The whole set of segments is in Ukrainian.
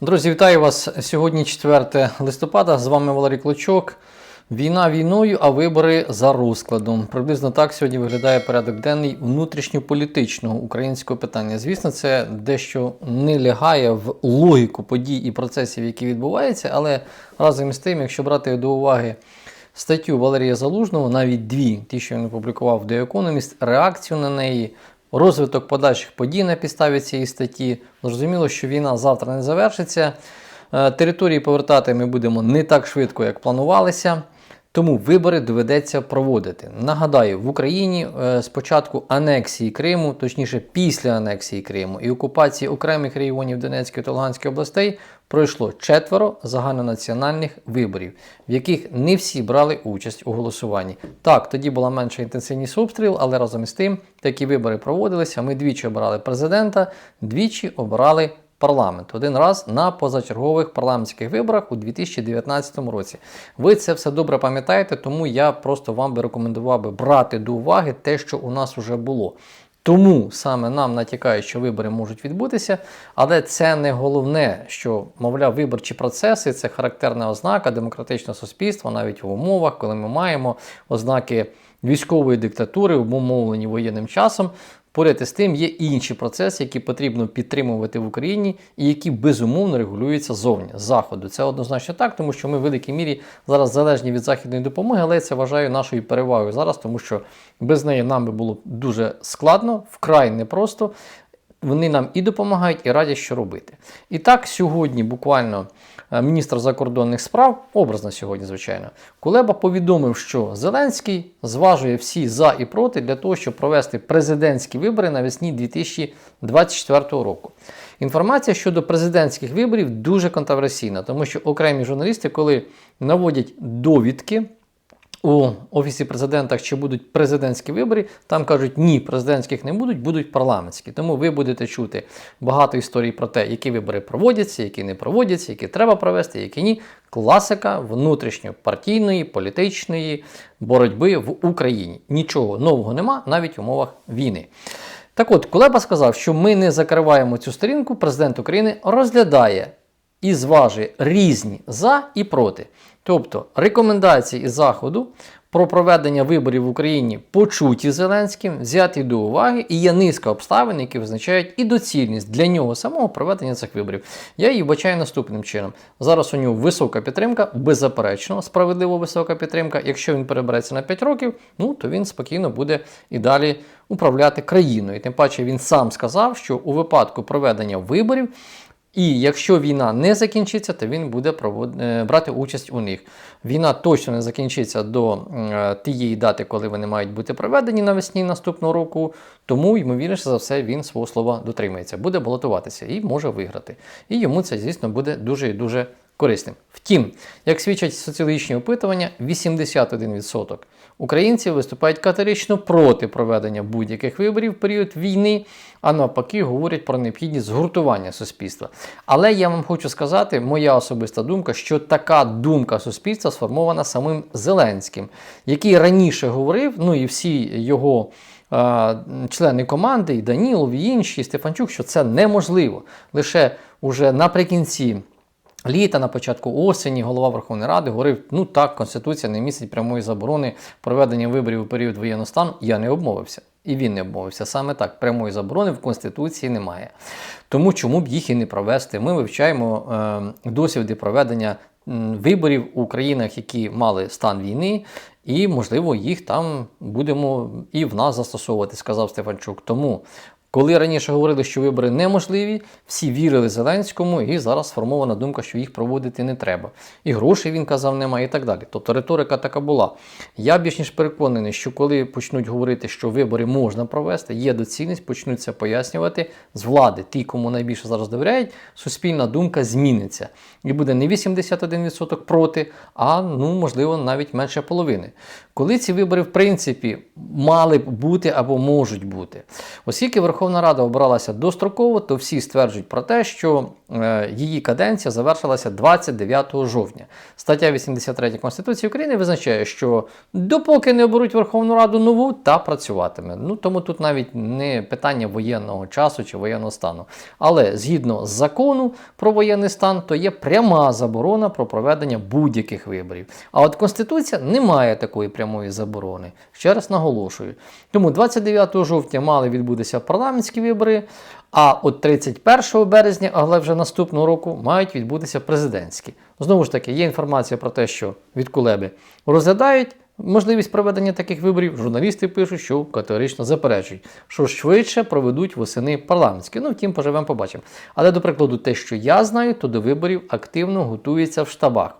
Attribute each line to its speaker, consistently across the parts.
Speaker 1: Друзі, вітаю вас. Сьогодні 4 листопада. З вами Валерій Клочок. Війна війною, а вибори за розкладом. Приблизно так сьогодні виглядає порядок денний внутрішньополітичного українського питання. Звісно, це дещо не лягає в логіку подій і процесів, які відбуваються, але разом із тим, якщо брати до уваги статтю Валерія Залужного, навіть дві, ті, що він опублікував в The Economist, реакцію на неї, розвиток подальших подій на підставі цієї статті. Зрозуміло, що війна завтра не завершиться. Е, Території повертати ми будемо не так швидко, як планувалися. Тому вибори доведеться проводити. Нагадаю, в Україні е, з початку анексії Криму, точніше після анексії Криму і окупації окремих регіонів Донецької та Луганської областей пройшло четверо загальнонаціональних виборів, в яких не всі брали участь у голосуванні. Так, тоді була менша інтенсивність обстрілів, але разом із тим такі вибори проводилися. Ми двічі обирали президента, двічі обирали парламент один раз на позачергових парламентських виборах у 2019 році. Ви це все добре пам'ятаєте, тому я просто вам би рекомендував би брати до уваги те, що у нас вже було. Тому саме нам натякають, що вибори можуть відбутися, але це не головне, що, мовляв, виборчі процеси це характерна ознака демократичного суспільства, навіть в умовах, коли ми маємо ознаки військової диктатури, обумовлені воєнним часом. Поряд із тим є інші процеси, які потрібно підтримувати в Україні і які безумовно регулюються зовні з заходу. Це однозначно так, тому що ми в великій мірі зараз залежні від західної допомоги, але я це вважаю нашою перевагою зараз, тому що без неї нам би було дуже складно, вкрай непросто. Вони нам і допомагають, і радять, що робити. І так, сьогодні буквально е, міністр закордонних справ, образно сьогодні, звичайно, Кулеба повідомив, що Зеленський зважує всі за і проти для того, щоб провести президентські вибори навесні 2024 року. Інформація щодо президентських виборів дуже контроверсійна, тому що окремі журналісти, коли наводять довідки у офісі президента, чи будуть президентські вибори, там кажуть, ні, президентських не будуть, будуть парламентські. Тому ви будете чути багато історій про те, які вибори проводяться, які не проводяться, які треба провести, які ні. Класика внутрішньопартійної політичної боротьби в Україні. Нічого нового нема, навіть в умовах війни. Так от, Кулеба сказав, що ми не закриваємо цю сторінку, президент України розглядає і зважує різні за і проти. Тобто рекомендації із Заходу про проведення виборів в Україні почуті Зеленським, взяті до уваги, і є низка обставин, які визначають і доцільність для нього самого проведення цих виборів. Я її бачаю наступним чином. Зараз у нього висока підтримка, беззаперечно, справедливо висока підтримка. Якщо він перебереться на 5 років, ну то він спокійно буде і далі управляти країною. Тим паче він сам сказав, що у випадку проведення виборів. І якщо війна не закінчиться, то він буде е, брати участь у них. Війна точно не закінчиться до е, тієї дати, коли вони мають бути проведені навесні наступного року. Тому, ймовірніше за все, він свого слова дотримається, буде балотуватися і може виграти. І йому це, звісно, буде дуже і дуже корисним. Втім, як свідчать соціологічні опитування, 81% українців виступають категорично проти проведення будь-яких виборів в період війни, а навпаки, говорять про необхідність згуртування суспільства. Але я вам хочу сказати, моя особиста думка, що така думка суспільства сформована самим Зеленським, який раніше говорив, ну і всі його. Члени команди, і Данілов, і інші, і Стефанчук, що це неможливо. Лише уже наприкінці літа, на початку осені, голова Верховної Ради говорив: ну так, Конституція не містить прямої заборони проведення виборів у період воєнного стану. Я не обмовився. І він не обмовився. Саме так, прямої заборони в Конституції немає. Тому чому б їх і не провести? Ми вивчаємо е, досвіди проведення виборів у країнах, які мали стан війни, і, можливо, їх там будемо і в нас застосовувати, сказав Стефанчук. Тому коли раніше говорили, що вибори неможливі, всі вірили Зеленському, і зараз сформована думка, що їх проводити не треба. І грошей він казав, немає, і так далі. Тобто риторика така була. Я більш ніж переконаний, що коли почнуть говорити, що вибори можна провести, є доцільність, почнуться пояснювати з влади, ті, кому найбільше зараз довіряють, суспільна думка зміниться. І буде не 81% проти, а ну, можливо, навіть менше половини. Коли ці вибори, в принципі, мали б бути або можуть бути, оскільки Верховна Рада обралася достроково, то всі стверджують про те, що її каденція завершилася 29 жовтня. Стаття 83 Конституції України визначає, що допоки не оберуть Верховну Раду нову, та працюватиме. Ну тому тут навіть не питання воєнного часу чи воєнного стану. Але згідно з закону про воєнний стан, то є пряма заборона про проведення будь-яких виборів. А от Конституція не має такої прямої заборони. Ще раз наголошую. Тому 29 жовтня мали відбутися парламентські вибори. А от 31 березня, але вже наступного року, мають відбутися президентські. Знову ж таки, є інформація про те, що від Кулеби розглядають можливість проведення таких виборів. Журналісти пишуть, що категорично заперечують, що швидше проведуть восени парламентські. Ну, втім, поживемо, побачимо. Але, до прикладу, те, що я знаю, то до виборів активно готується в штабах.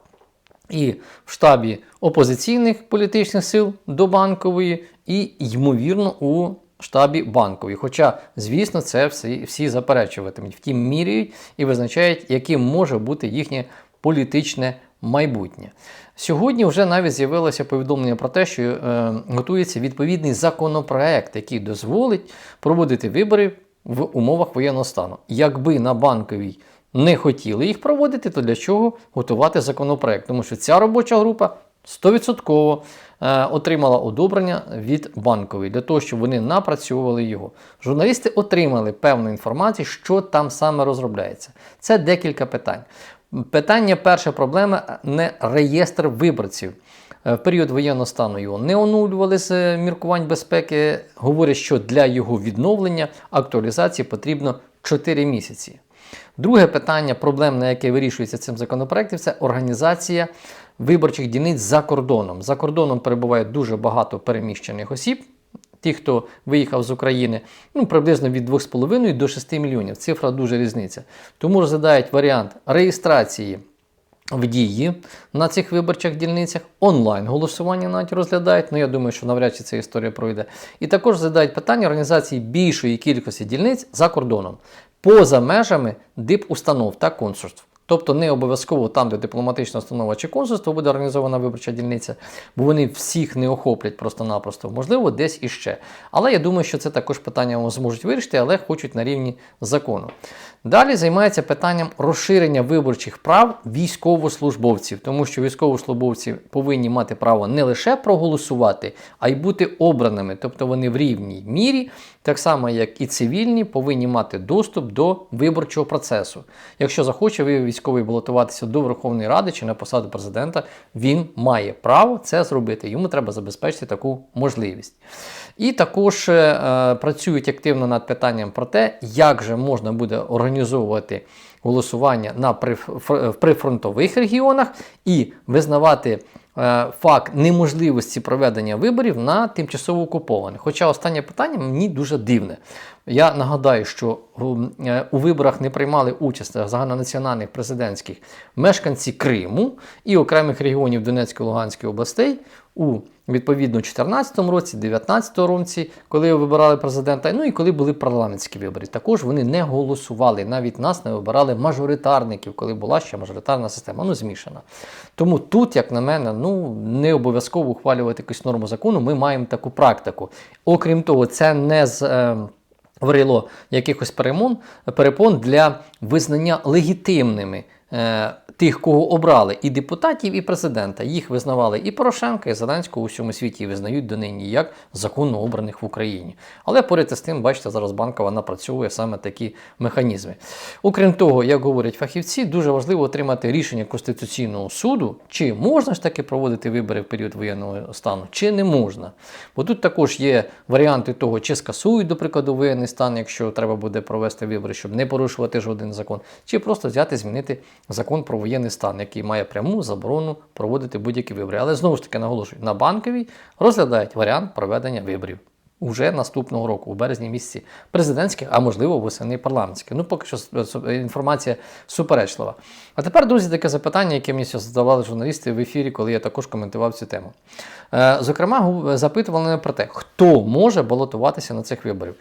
Speaker 1: І в штабі опозиційних політичних сил до банкової, і, ймовірно, у штабі банкової. Хоча, звісно, це всі, всі заперечуватимуть, втім міряють і визначають, яким може бути їхнє політичне майбутнє. Сьогодні вже навіть з'явилося повідомлення про те, що е, готується відповідний законопроект, який дозволить проводити вибори в умовах воєнного стану. Якби на банковій не хотіли їх проводити, то для чого готувати законопроект? Тому що ця робоча група 100% е, отримала одобрення від банкової для того, щоб вони напрацьовували його. Журналісти отримали певну інформацію, що там саме розробляється. Це декілька питань. Питання, перша проблема не реєстр виборців. Е, В період воєнного стану його не оновлювали з е, міркувань безпеки. Говорять, що для його відновлення актуалізації потрібно 4 місяці. Друге питання, проблемне, яке вирішується цим законопроектом, це організація виборчих дільниць за кордоном. За кордоном перебуває дуже багато переміщених осіб. Ті, хто виїхав з України, ну приблизно від 2,5 до 6 мільйонів. Цифра дуже різниця. Тому розглядають варіант реєстрації в дії на цих виборчих дільницях, онлайн голосування навіть розглядають. Ну я думаю, що навряд чи ця історія пройде. І також розглядають питання організації більшої кількості дільниць за кордоном, поза межами дипустанов та консульств. Тобто не обов'язково там, де дипломатична установа чи консульство буде організована виборча дільниця, бо вони всіх не охоплять просто-напросто, можливо, десь іще. Але я думаю, що це також питання зможуть вирішити, але хочуть на рівні закону. Далі займається питанням розширення виборчих прав військовослужбовців, тому що військовослужбовці повинні мати право не лише проголосувати, а й бути обраними, тобто вони в рівній мірі, так само як і цивільні, повинні мати доступ до виборчого процесу. Якщо захоче ви військовий балотуватися до Верховної Ради чи на посаду президента, він має право це зробити. Йому треба забезпечити таку можливість. І також е, працюють активно над питанням про те, як же можна буде організовувати голосування на в прифронтових регіонах і визнавати е, факт неможливості проведення виборів на тимчасово окупованих. Хоча останнє питання мені дуже дивне. Я нагадаю, що е, у виборах не приймали участь загальнонаціональних президентських мешканці Криму і окремих регіонів Донецької Луганської областей у відповідно у 2014 році, 2019 році, коли вибирали президента, ну і коли були парламентські вибори. Також вони не голосували. Навіть нас не вибирали мажоритарників, коли була ще мажоритарна система, ну змішана. Тому тут, як на мене, ну не обов'язково ухвалювати якусь норму закону. Ми маємо таку практику. Окрім того, це не з. Е, Варило якихось перемон, перепон для визнання легітимними е, тих, кого обрали, і депутатів, і президента. Їх визнавали і Порошенка, і Зеленського у всьому світі і визнають донині як законно обраних в Україні. Але поряд з тим, бачите, зараз банкова напрацьовує саме такі механізми. Окрім того, як говорять фахівці, дуже важливо отримати рішення Конституційного суду, чи можна ж таки проводити вибори в період воєнного стану, чи не можна. Бо тут також є варіанти того, чи скасують, до прикладу, воєнний стан, якщо треба буде провести вибори, щоб не порушувати жоден закон, чи просто взяти змінити закон про воєнний стан, який має пряму заборону проводити будь-які вибори. Але знову ж таки наголошую, на банковій розглядають варіант проведення виборів. Уже наступного року, у березні місяці президентських, а можливо восени парламентських. Ну, поки що інформація суперечлива. А тепер, друзі, таке запитання, яке мені задавали журналісти в ефірі, коли я також коментував цю тему. Е, зокрема, запитували мене про те, хто може балотуватися на цих виборах.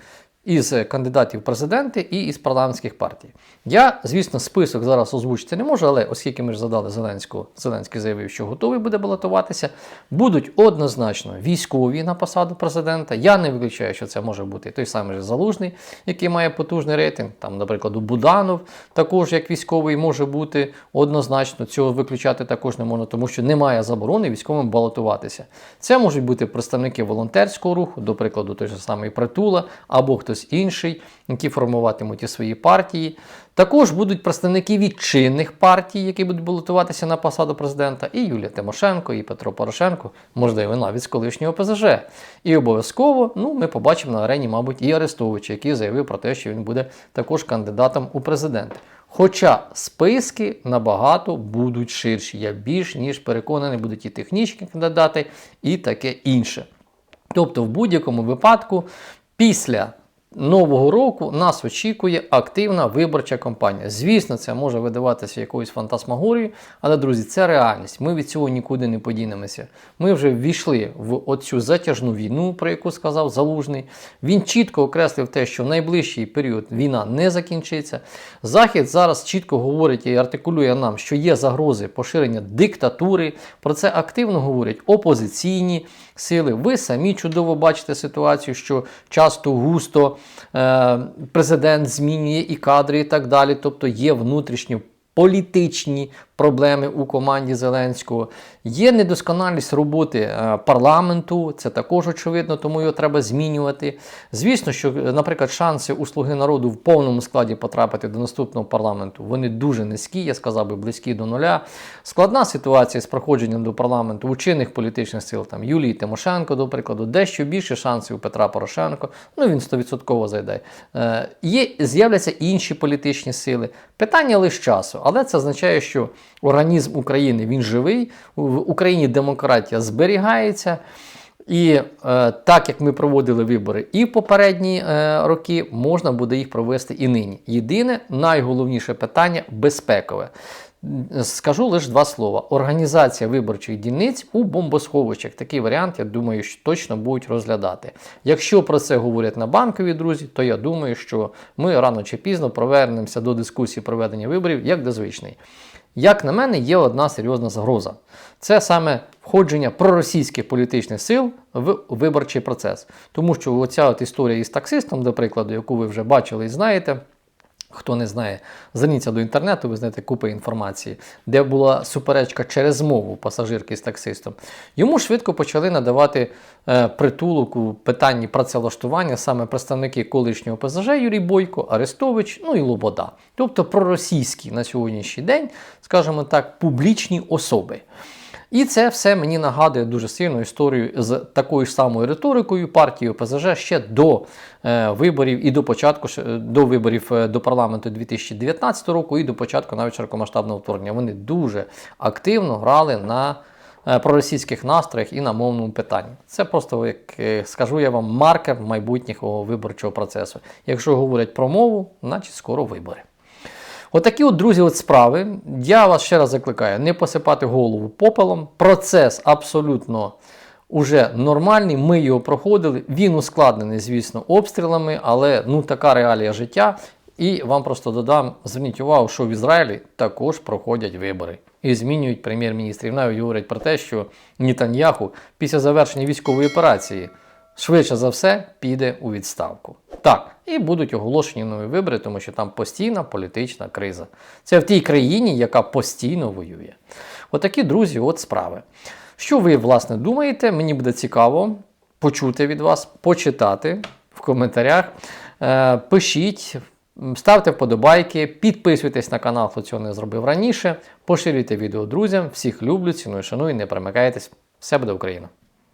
Speaker 1: Із кандидатів в президенти і із парламентських партій. Я, звісно, список зараз озвучити не можу, але оскільки ми ж задали Зеленського, Зеленський заявив, що готовий буде балотуватися, будуть однозначно військові на посаду президента. Я не виключаю, що це може бути той самий Залужний, який має потужний рейтинг. Там, наприклад, у Буданов також як військовий може бути однозначно. Цього виключати також не можна, тому що немає заборони військовим балотуватися. Це можуть бути представники волонтерського руху, до прикладу, той же самий Притула або хтось інший, які формуватимуть і свої партії. Також будуть представники від чинних партій, які будуть балотуватися на посаду президента, і Юлія Тимошенко, і Петро Порошенко, можливо, навіть з колишнього ПЗЖ. І обов'язково ну, ми побачимо на арені, мабуть, і Арестовича, який заявив про те, що він буде також кандидатом у президенти. Хоча списки набагато будуть ширші. Я більш ніж переконаний, будуть і технічні кандидати, і таке інше. Тобто, в будь-якому випадку, після нового року нас очікує активна виборча кампанія. Звісно, це може видаватися якоюсь фантасмагорією, але, друзі, це реальність. Ми від цього нікуди не подінемося. Ми вже ввійшли в оцю затяжну війну, про яку сказав Залужний. Він чітко окреслив те, що в найближчий період війна не закінчиться. Захід зараз чітко говорить і артикулює нам, що є загрози поширення диктатури. Про це активно говорять опозиційні сили. Ви самі чудово бачите ситуацію, що часто густо президент змінює і кадри, і так далі. Тобто є внутрішні політичні проблеми у команді Зеленського. Є недосконалість роботи е, парламенту, це також очевидно, тому його треба змінювати. Звісно, що, наприклад, шанси у слуги народу в повному складі потрапити до наступного парламенту вони дуже низькі, я сказав би, близькі до нуля. Складна ситуація з проходженням до парламенту у чинних політичних сил там Юлії Тимошенко, до прикладу, дещо більше шансів у Петра Порошенко. Ну він 100% зайде. Е, Є з'являться інші політичні сили. Питання лише часу, але це означає, що організм України він живий, в Україні демократія зберігається. І е, так як ми проводили вибори і в попередні е, роки, можна буде їх провести і нині. Єдине найголовніше питання безпекове. Скажу лише два слова: організація виборчих дільниць у бомбосховищах. Такий варіант, я думаю, що точно будуть розглядати. Якщо про це говорять на банкові друзі, то я думаю, що ми рано чи пізно повернемося до дискусії проведення виборів як до звичної. Як на мене, є одна серйозна загроза. Це саме входження проросійських політичних сил в виборчий процес. Тому що оця от історія із таксистом, до прикладу, яку ви вже бачили і знаєте. Хто не знає, зверніться до інтернету, ви знаєте купи інформації, де була суперечка через мову пасажирки з таксистом. Йому швидко почали надавати е, притулок у питанні працевлаштування саме представники колишнього ПЗЖ Юрій Бойко, Арестович, ну і Лобода. Тобто проросійські на сьогоднішній день, скажімо так, публічні особи. І це все мені нагадує дуже сильну історію з такою ж самою риторикою партії ОПЗЖ ще до е, виборів і до початку е, до виборів е, до парламенту 2019 року, і до початку навіть широкомасштабного вторгнення. Вони дуже активно грали на е, проросійських настроях і на мовному питанні. Це просто, як е, скажу я вам, маркер майбутнього виборчого процесу. Якщо говорять про мову, значить скоро вибори. Отакі от, друзі, от справи. Я вас ще раз закликаю не посипати голову попелом. Процес абсолютно уже нормальний. Ми його проходили. Він ускладнений, звісно, обстрілами, але ну така реалія життя. І вам просто додам: зверніть увагу, що в Ізраїлі також проходять вибори і змінюють прем'єр-міністрів. Навіть говорять про те, що Нітаньяху після завершення військової операції швидше за все піде у відставку. Так, і будуть оголошені нові вибори, тому що там постійна політична криза. Це в тій країні, яка постійно воює. Отакі, друзі, от справи. Що ви, власне, думаєте? Мені буде цікаво почути від вас, почитати в коментарях. Е, пишіть, ставте вподобайки, підписуйтесь на канал, хто цього не зробив раніше. Поширюйте відео друзям. Всіх люблю, ціную, шаную, не перемикайтесь. Все буде Україна!